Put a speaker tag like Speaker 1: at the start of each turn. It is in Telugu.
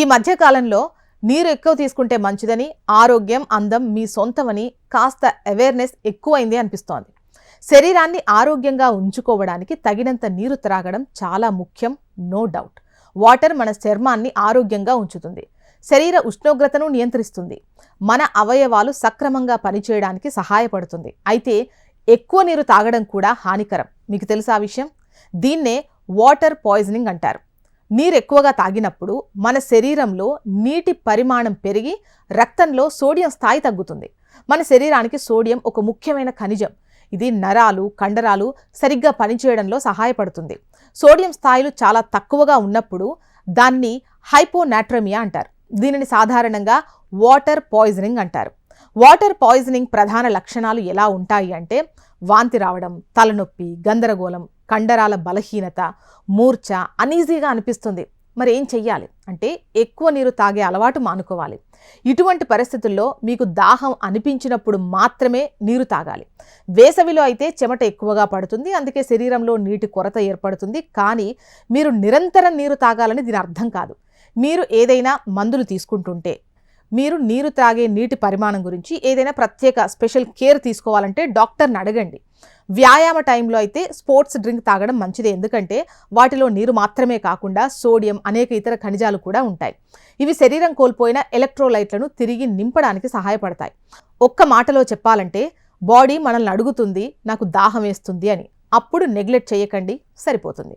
Speaker 1: ఈ మధ్యకాలంలో నీరు ఎక్కువ తీసుకుంటే మంచిదని ఆరోగ్యం అందం మీ సొంతమని కాస్త అవేర్నెస్ ఎక్కువైంది అనిపిస్తోంది. శరీరాన్ని ఆరోగ్యంగా ఉంచుకోవడానికి తగినంత నీరు త్రాగడం చాలా ముఖ్యం నో డౌట్ వాటర్ మన చర్మాన్ని ఆరోగ్యంగా ఉంచుతుంది. శరీర ఉష్ణోగ్రతను నియంత్రిస్తుంది. మన అవయవాలు సక్రమంగా పనిచేయడానికి సహాయపడుతుంది. అయితే ఎక్కువ నీరు తాగడం కూడా హానికరం. మీకు తెలుసా ఆ విషయం? దీన్నే వాటర్ పాయిజనింగ్ అంటారు. నీరు ఎక్కువగా తాగినప్పుడు మన శరీరంలో నీటి పరిమాణం పెరిగి రక్తంలో సోడియం స్థాయి తగ్గుతుంది. మన శరీరానికి సోడియం ఒక ముఖ్యమైన ఖనిజం. ఇది నరాలు కండరాలు సరిగ్గా పనిచేయడంలో సహాయపడుతుంది. సోడియం స్థాయిలు చాలా తక్కువగా ఉన్నప్పుడు దాన్ని హైపోనాట్రమియా అంటారు. దీనిని సాధారణంగా వాటర్ పాయిజనింగ్ అంటారు. వాటర్ పాయిజనింగ్ ప్రధాన లక్షణాలు ఎలా ఉంటాయి అంటే వాంతి రావడం తలనొప్పి గందరగోళం కండరాల బలహీనత మూర్ఛ అనీజీగా అనిపిస్తుంది. మరి ఏం చెయ్యాలి? అంటే ఎక్కువ నీరు తాగే అలవాటు మానుకోవాలి. ఇటువంటి పరిస్థితుల్లో మీకు దాహం అనిపించినప్పుడు మాత్రమే నీరు తాగాలి. వేసవిలో అయితే చెమట ఎక్కువగా పడుతుంది. అందుకే శరీరంలో నీటి కొరత ఏర్పడుతుంది. కానీ మీరు నిరంతరం నీరు తాగాలని దీని అర్థం కాదు. మీరు ఏదైనా మందులు తీసుకుంటుంటే మీరు నీరు త్రాగే నీటి పరిమాణం గురించి ఏదైనా ప్రత్యేక స్పెషల్ కేర్ తీసుకోవాలంటే డాక్టర్ని అడగండి. వ్యాయామ టైంలో అయితే స్పోర్ట్స్ డ్రింక్ తాగడం మంచిది. ఎందుకంటే వాటిలో నీరు మాత్రమే కాకుండా సోడియం అనేక ఇతర ఖనిజాలు కూడా ఉంటాయి. ఇవి శరీరం కోల్పోయిన ఎలక్ట్రోలైట్లను తిరిగి నింపడానికి సహాయపడతాయి. ఒక్క మాటలో చెప్పాలంటే బాడీ మనల్ని అడుగుతుంది నాకు దాహం వేస్తుంది అని. అప్పుడు నెగ్లెక్ట్ చేయకండి. సరిపోతుంది.